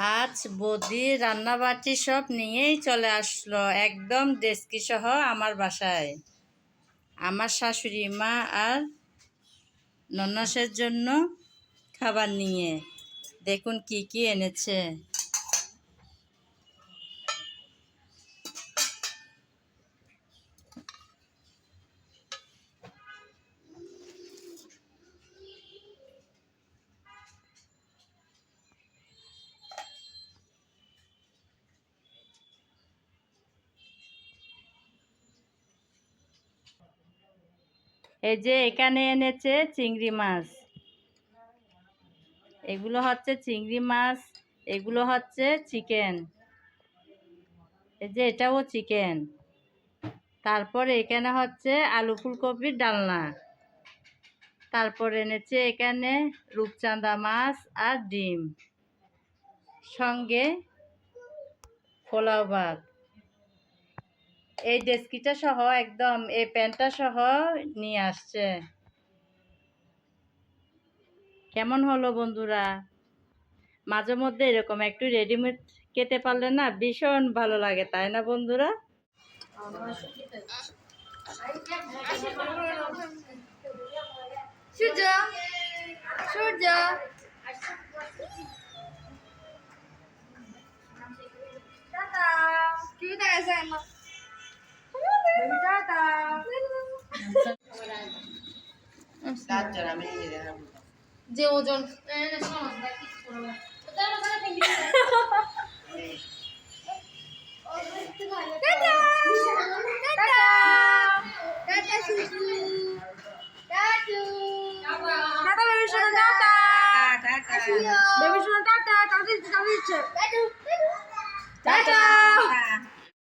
আজ বদি রান্নাবাটি সব নিয়েই চলে আসলো, একদম ডেস্কি সহ আমার বাসায়। আমার শাশুড়ি মা আর নন্নাসের জন্য খাবার নিয়ে। দেখুন কি কি এনেছে। এই যে এখানে এনেছে চিংড়ি মাছ। এগুলো হচ্ছে চিংড়ি মাছ, এগুলো হচ্ছে চিকেন। এই যে এটাও চিকেন। তারপর এখানে হচ্ছে আলু ফুলকপির ডালনা। তারপর এনেছে এখানে রূপচাঁদা মাছ আর ডিম। সঙ্গে পোলাও ভাত। এই ডেস্কিটা সহ একদম, এই প্যান্টটা সহ নিয়ে আসছে। কেমন হলো বন্ধুরা? মাঝে মধ্যে এরকম একটু রেডিমেড খেতে পারলে না ভীষণ ভালো লাগে, তাই না বন্ধুরা? সূর্য সূর্য। শোনা টাটা! টাটা! দিচ্ছে টাটা। দিচ্ছে টাটু। টাটু।